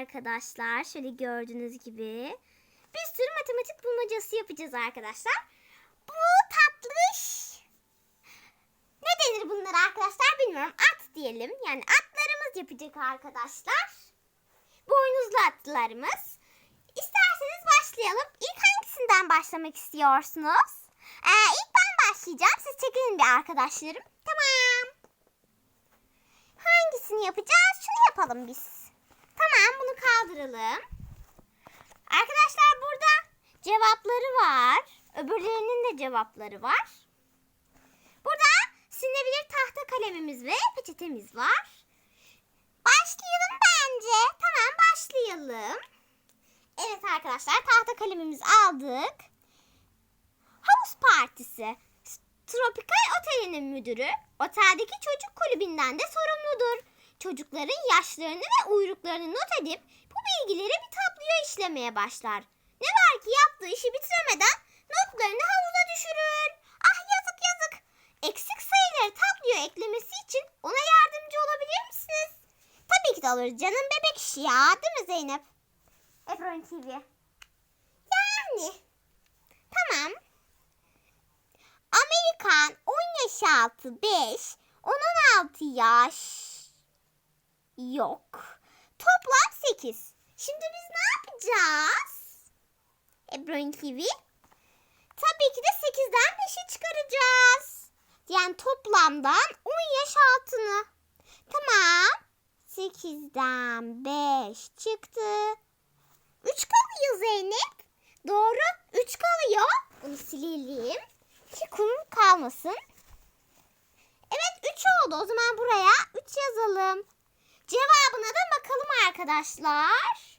arkadaşlar. Şöyle gördüğünüz gibi. Bir sürü matematik bulmacası yapacağız arkadaşlar. Bu tatlış. Ne denir bunlara arkadaşlar bilmiyorum. At diyelim. Yani atlarımız yapacak arkadaşlar. Boynuzlu atlarımız. İsterseniz başlayalım. İlk hangisinden başlamak istiyorsunuz? Ee, ilk ben başlayacağım. Siz çekilin bir arkadaşlarım. Tamam. Hangisini yapacağız? Şunu yapalım biz. Kaldıralım. Arkadaşlar burada cevapları var. Öbürlerinin de cevapları var. Burada silinebilir tahta kalemimiz ve peçetemiz var. Başlayalım bence. Tamam başlayalım. Evet arkadaşlar tahta kalemimizi aldık. Havuz partisi. Tropikal Oteli'nin müdürü oteldeki çocuk kulübünden de sorumludur. Çocukların yaşlarını ve uyruklarını not edip bu bilgileri bir tabloya işlemeye başlar. Ne var ki yaptığı işi bitiremeden notlarını havuza düşürür. Ah yazık yazık. Eksik sayıları tabloya eklemesi için ona yardımcı olabilir misiniz? Tabii ki de olur canım bebek işi ya değil mi Zeynep? Ebron TV. Yani. Tamam. Amerikan 10 yaş altı 5, 16 yaş yok. Toplam 8. Şimdi biz ne yapacağız? Ebron TV. Tabii ki de 8'den 5'i çıkaracağız. Yani toplamdan 10 yaş altını. Tamam. 8'den 5 çıktı. 3 kalıyor Zeynep. Doğru. 3 kalıyor. Bunu silelim. Ki kum kalmasın. Evet 3 oldu. O zaman buraya 3 yazalım. Cevabına da bakalım arkadaşlar.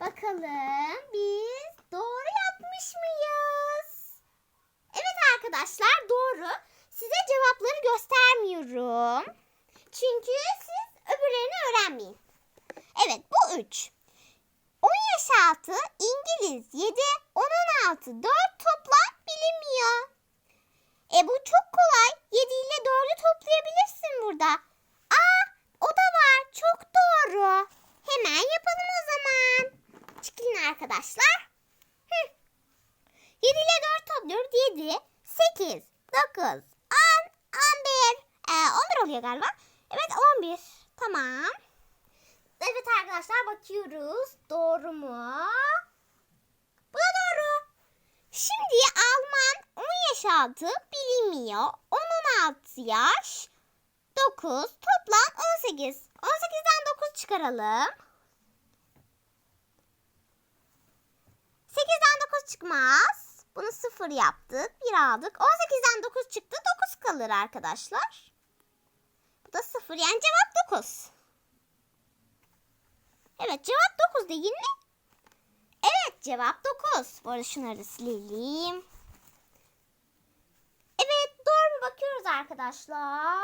Bakalım biz doğru yapmış mıyız? Evet arkadaşlar doğru. Size cevapları göstermiyorum. Çünkü siz öbürlerini öğrenmeyin. Evet bu 3. 10 yaş altı İngiliz 7, 10, 16, 4 toplam bilinmiyor. E bu çok kolay. 7 ile 4'ü toplayabilirsin burada. O da var. Çok doğru. Hemen yapalım o zaman. Çıkın arkadaşlar. Hı. 7 ile 4 topluyoruz. 7, 8, 9, 10, 11. Ee, 11 oluyor galiba. Evet 11. Tamam. Evet arkadaşlar bakıyoruz. Doğru mu? Bu da doğru. Şimdi Alman 10 yaş altı bilinmiyor. 10-16 yaş 9 toplam 18. 18'den 9 çıkaralım. 8'den 9 çıkmaz. Bunu 0 yaptık. 1 aldık. 18'den 9 çıktı. 9 kalır arkadaşlar. Bu da 0 yani cevap 9. Evet cevap 9 değil mi? Evet cevap 9. Bu arada şunları da silelim. Doğru mu bakıyoruz arkadaşlar?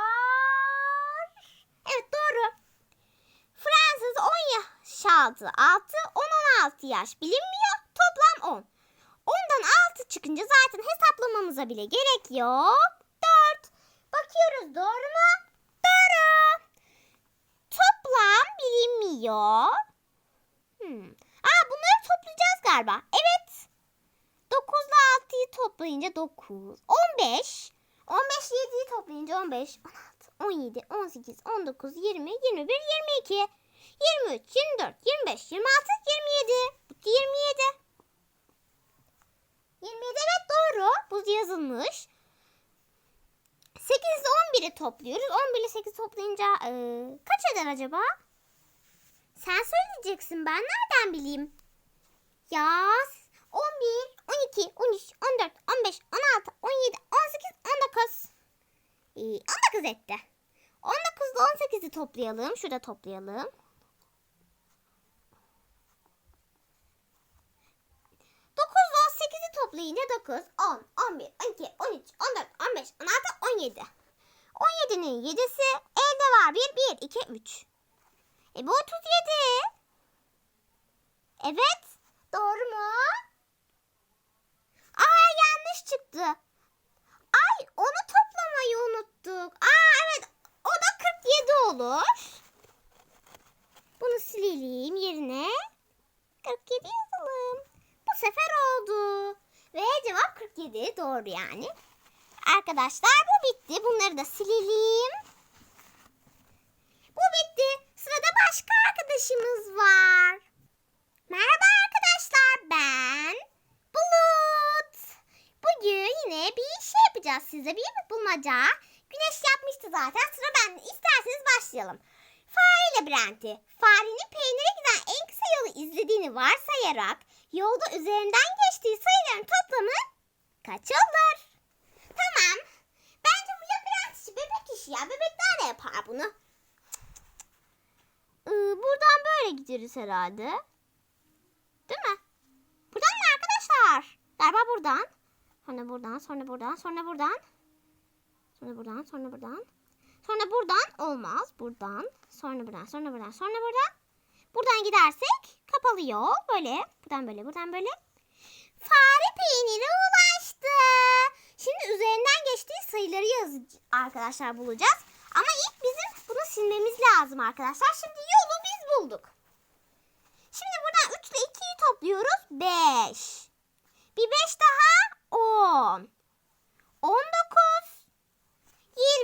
Evet doğru. Fransız 10 yaş altı 6, 10-16 yaş bilinmiyor. Toplam 10. 10'dan 6 çıkınca zaten hesaplamamıza bile gerek yok. 4. Bakıyoruz doğru mu? Doğru. Toplam bilinmiyor. Hmm. Aa bunları toplayacağız galiba. Evet. 9 ile 6'yı toplayınca 9. 15. 15 7'yi toplayınca 15. 16, 17, 18, 19, 20, 21, 22, 23, 24, 25, 26, 27. Bu 27. 27 evet doğru. Bu yazılmış. 8 ile 11'i topluyoruz. 11 ile 8 toplayınca e, kaç eder acaba? Sen söyleyeceksin. Ben nereden bileyim? Ya 11, 12, 13, 14, 15, 16, 17, 18, 19. Ee, 19 etti. 19 ile 18'i toplayalım. Şurada toplayalım. 9 ile 18'i toplayınca 9, 10, 11, 12, 13, 14, 15, 16, 17. 17'nin 7'si elde var. 1, 1, 2, 3. E bu 37. Evet. Doğru mu? Aa yanlış çıktı. Ay onu toplamayı unuttuk. Aa evet o da 47 olur. Bunu silelim yerine 47 yazalım. Bu sefer oldu. Ve cevap 47 doğru yani. Arkadaşlar bu bitti. Bunları da silelim. Bu bitti. Sırada başka arkadaşımız var. Merhaba arkadaşlar ben Bulut. Bugün yine bir şey yapacağız size bir bulmaca. Yapmıştı zaten sıra bende. İsterseniz başlayalım. Fare labirenti. Farenin peynire giden en kısa yolu izlediğini varsayarak yolda üzerinden geçtiği sayıların toplamı kaç olur? Tamam. Bence bu labirent işi bebek işi ya. Bebekler de yapar bunu. Ee, buradan böyle gideriz herhalde. Değil mi? Buradan mı arkadaşlar? Galiba buradan. Sonra buradan, sonra buradan, sonra buradan. Sonra buradan, sonra buradan. Sonra buradan olmaz. Buradan. Sonra buradan, sonra buradan, sonra buradan. Buradan gidersek kapalı yol. Böyle. Buradan böyle, buradan böyle. Fare peyniri ulaştı. Şimdi üzerinden geçtiği sayıları yaz arkadaşlar bulacağız. Ama ilk bizim bunu silmemiz lazım arkadaşlar. Şimdi yolu biz bulduk. Şimdi buradan 3 ile 2'yi topluyoruz. 5. Bir 5 daha 10. 19.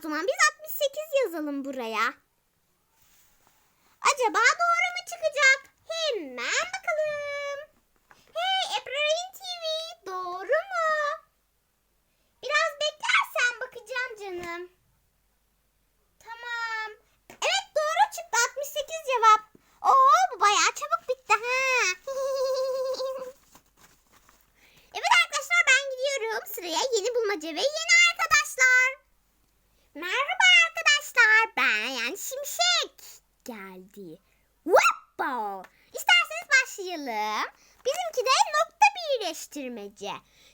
O zaman biz 68 yazalım buraya. Acaba doğru mu çıkacak? Hemen bakalım. Hey Ebrahim TV doğru mu? Biraz beklersen bakacağım canım. Tamam. Evet doğru çıktı 68 cevap. Oo bu bayağı çabuk bitti ha. evet arkadaşlar ben gidiyorum. Sıraya yeni bulmaca ve yeni arkadaşlar. Merhaba arkadaşlar ben yani Şimşek geldi. Wow! İsterseniz başlayalım. Bizimki de nokta birleştirmece.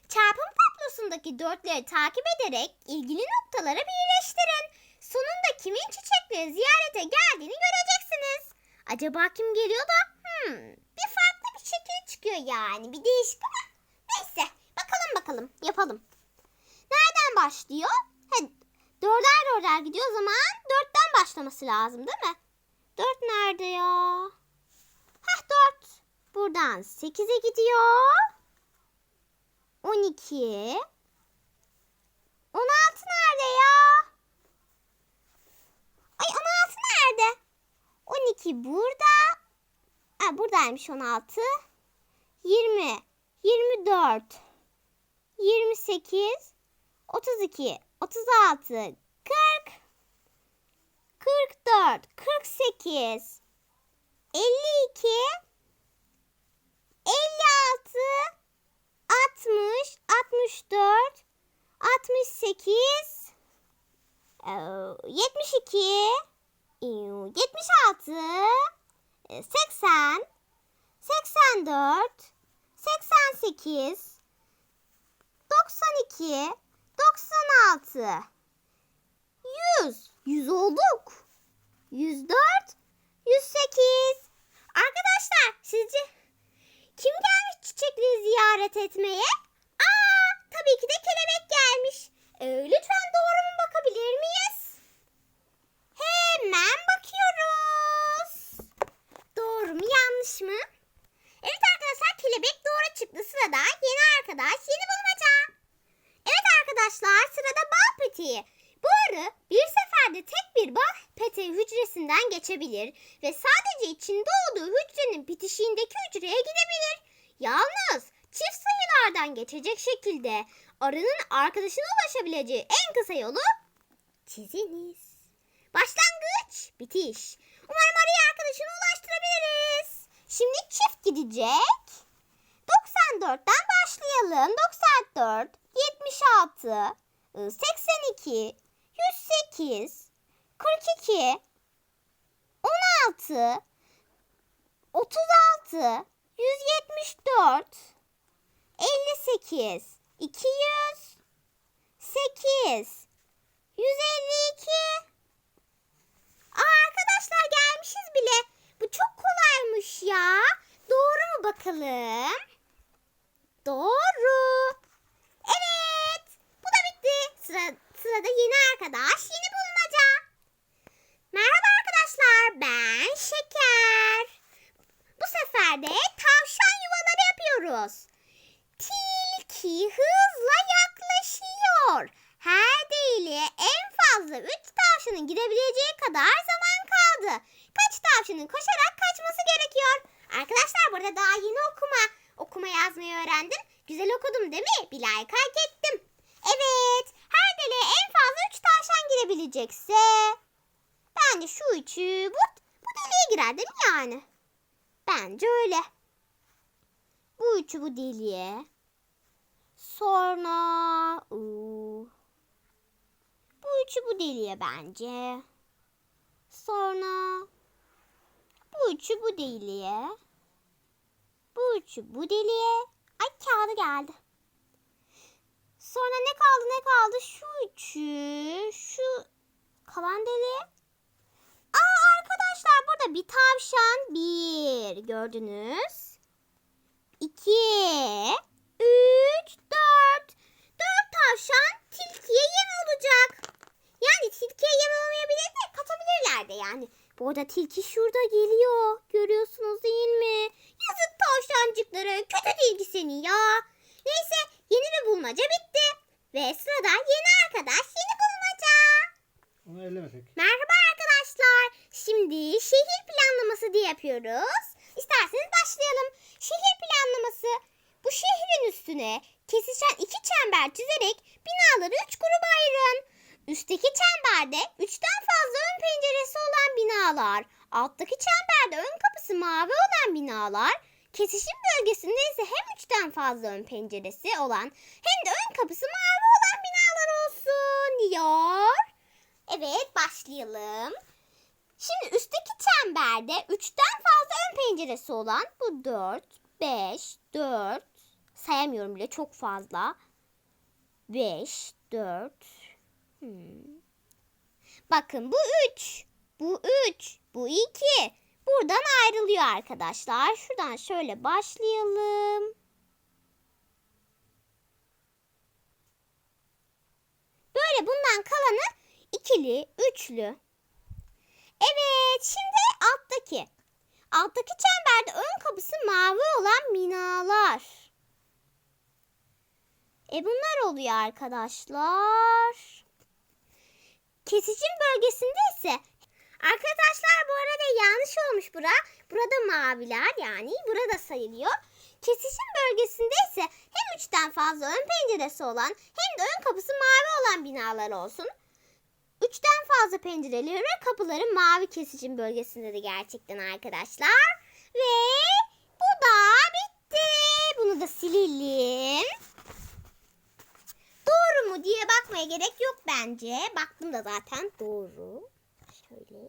Çarpım tablosundaki dörtleri takip ederek ilgili noktaları birleştirin. Sonunda kimin çiçekleri ziyarete geldiğini göreceksiniz. Acaba kim geliyor da? Hmm, bir farklı bir şekil çıkıyor yani. Bir değişik ama neyse. Bakalım bakalım yapalım. Nereden başlıyor? He, dörder dörder gidiyor o zaman dörtten başlaması lazım değil mi? Dört nerede ya? Heh dört. Buradan sekize gidiyor. On iki. On altı nerede ya? Ay on altı nerede? On iki burada. Ha, buradaymış on altı. Yirmi. Yirmi dört. Yirmi sekiz. Otuz iki. Otuz altı. Kırk. 44, 48, 52, 56, 60, 64, 68, e, 72, e, 76, e, 80, 84, 88, 92, 96, 100. 100 olduk. 104, 108. Arkadaşlar sizce kim gelmiş çiçekleri ziyaret etmeye? Aa, tabii ki de kelebek gelmiş. Ee, lütfen doğru mu bakabilir miyiz? Hemen bakıyoruz. Doğru mu yanlış mı? Evet arkadaşlar kelebek doğru çıktı. Sırada yeni arkadaş yeni bulmaca. Evet arkadaşlar sırada bal peteği. Bu arı bir seferde tek bir bal peteği hücresinden geçebilir ve sadece içinde olduğu hücrenin bitişiğindeki hücreye gidebilir. Yalnız çift sayılardan geçecek şekilde arının arkadaşına ulaşabileceği en kısa yolu çiziniz. Başlangıç, bitiş. Umarım arkadaş arkadaşına ulaştırabiliriz. Şimdi çift gidecek. 94'ten başlayalım. 94, 76, 82, 108, 42, 16, 36, 174, 58, 200, 8, 152. Aa, arkadaşlar gelmişiz bile. Bu çok kolaymış ya. Doğru mu bakalım? Doğru. Evet. Bu da bitti. Sıra, sırada yeni arkadaş. Yeni bulmaca. Merhaba arkadaşlar. Ben Şeker. Bu sefer de tavşan yuvaları yapıyoruz. Tilki hızla yaklaşıyor. Her deliğe en fazla 3 tavşanın girebileceği kadar zaman kaldı. Kaç tavşanın koşarak kaçması gerekiyor? Arkadaşlar burada daha yeni okuma okuma yazmayı öğrendim. Güzel okudum değil mi? Bir like hak ettim. Evet. Her deliğe en fazla 3 girebilecekse bence şu üçü bu, bu deliğe girer değil mi yani? Bence öyle. Bu üçü bu deliğe. Sonra uu, bu üçü bu deliğe bence. Sonra bu üçü bu deliğe. Bu üçü bu deliğe. Ay kağıdı geldi. Sonra ne kaldı ne kaldı? Şu üçü, şu kalan deliğe. Aa arkadaşlar burada bir tavşan bir gördünüz. İki, üç, dört. Dört tavşan tilkiye yem olacak. Yani tilkiye yem olmayabilir de katabilirler de yani. Bu arada tilki şurada geliyor. Görüyorsunuz değil mi? Yazık tavşancıkları. Kötü tilki seni ya. Neyse yeni bir bulmaca bitti. Ve sırada yeni arkadaş. Onu ellemesek. Merhaba arkadaşlar. Şimdi şehir planlaması diye yapıyoruz. İsterseniz başlayalım. Şehir planlaması. Bu şehrin üstüne kesişen iki çember çizerek binaları üç gruba ayırın. Üstteki çemberde üçten fazla ön penceresi olan binalar, alttaki çemberde ön kapısı mavi olan binalar, kesişim bölgesinde ise hem üçten fazla ön penceresi olan hem de ön kapısı mavi olan binalar olsun diyor. Evet başlayalım. Şimdi üstteki çemberde üçten fazla ön penceresi olan bu 4, 5, 4 sayamıyorum bile çok fazla. 5, 4 hmm. Bakın bu 3, bu 3, bu 2. Buradan ayrılıyor arkadaşlar. Şuradan şöyle başlayalım. Böyle bundan kalanı ikili, üçlü. Evet, şimdi alttaki. Alttaki çemberde ön kapısı mavi olan binalar. E bunlar oluyor arkadaşlar. Kesişim bölgesinde ise arkadaşlar bu arada yanlış olmuş bura. Burada maviler yani burada sayılıyor. Kesişim bölgesinde ise hem üçten fazla ön penceresi olan hem de ön kapısı mavi olan binalar olsun. Üçten fazla pencereleri ve kapıları mavi kesişim bölgesinde de gerçekten arkadaşlar. Ve bu da bitti. Bunu da silelim. Doğru mu diye bakmaya gerek yok bence. Baktım da zaten doğru. Şöyle.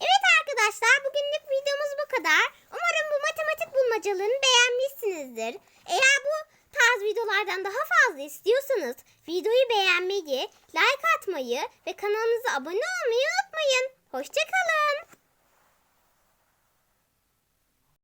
Evet arkadaşlar bugünlük videomuz bu kadar. Umarım bu matematik bulmacalarını beğenmişsinizdir. Eğer bu tarz videolardan daha fazla istiyorsanız videoyu beğenmeyi, like atmayı ve kanalımıza abone olmayı unutmayın. Hoşçakalın.